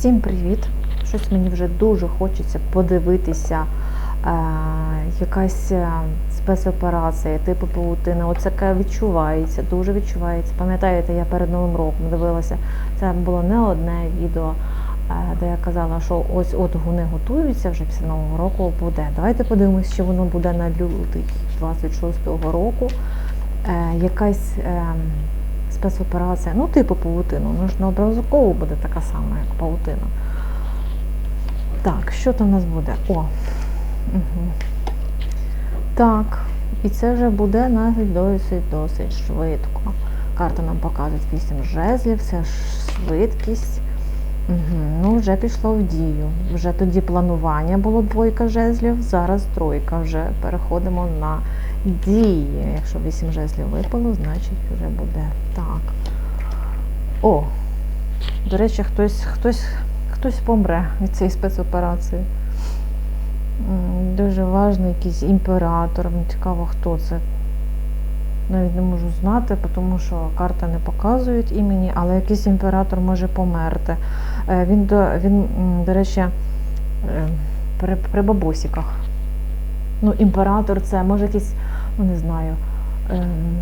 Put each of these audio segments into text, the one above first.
Всім привіт! Щось мені вже дуже хочеться подивитися. Е, якась е, спецоперація, типу паутина. Оце відчувається, дуже відчувається. Пам'ятаєте, я перед Новим роком дивилася, це було не одне відео, е, де я казала, що ось от вони готуються вже після Нового року буде. Давайте подивимось, що воно буде на лютий 26-го року. Е, якась е, спецоперація, ну, типу павутину, ну ж не обов'язково буде така сама, як павутина. Так, що там у нас буде? О. Угу. Так, і це вже буде навіть досить досить швидко. Карта нам показує 8 жезлів, це швидкість. Угу. Ну, вже пішло в дію. Вже тоді планування було двойка жезлів, зараз тройка. Вже переходимо на дії. Якщо 8 жезлів випало, значить вже буде так. О! До речі, хтось, хтось, хтось помре від цієї спецоперації. Дуже важливий якийсь імператор. Мені цікаво, хто це. Навіть не можу знати, тому що карта не показують імені, але якийсь імператор може померти. Е, Він, до, він до речі, е, при, при бабусіках. Ну, імператор це може якийсь, ну не знаю, ем,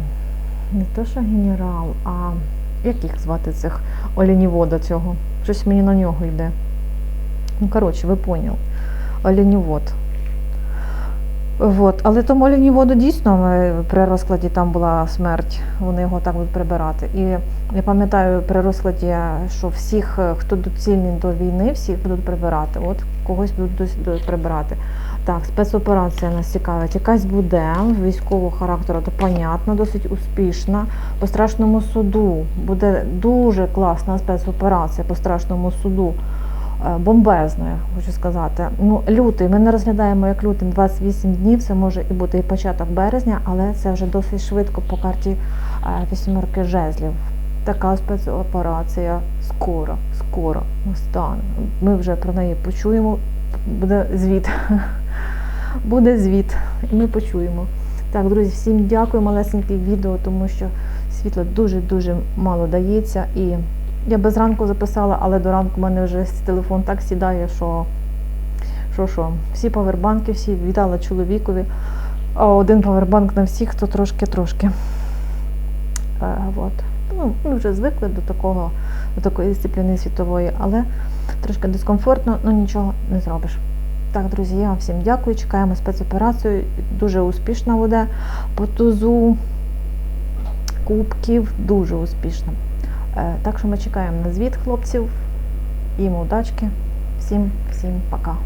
не то, що генерал, а як їх звати цих оленівода цього? Щось мені на нього йде. Ну, коротше, ви поняли. Оленівод. Вот. Але тому оленіводу дійсно ми, при розкладі там була смерть, вони його так будуть прибирати. І я пам'ятаю при розкладі, що всіх, хто доцільний до війни, всіх будуть прибирати. От когось будуть прибирати. Так, спецоперація нас цікавить. Якась буде військового характеру, то понятно, досить успішна. По страшному суду буде дуже класна спецоперація по страшному суду. Е, Бомбезно, я хочу сказати. Ну, лютий, ми не розглядаємо як лютий 28 днів, це може і бути і початок березня, але це вже досить швидко по карті е, жезлів. Така спецоперація скоро, скоро настане. Ми вже про неї почуємо. Буде звіт. Буде звіт, і ми почуємо. Так, друзі, всім дякую, малесеньке відео, тому що світла дуже-дуже мало дається. І я без ранку записала, але до ранку в мене вже телефон так сідає, що що, що всі павербанки, всі віддала чоловікові. А один павербанк на всіх, то трошки-трошки. Е, от. Ну, ми вже звикли до такого, до такої дисципліни світової, але трошки дискомфортно, ну нічого не зробиш. Так, друзі, я всім дякую. Чекаємо спецоперацію. Дуже успішна буде по тузу кубків, дуже успішна. Е, Так що ми чекаємо на звіт хлопців. Їм удачки. Всім, всім пока.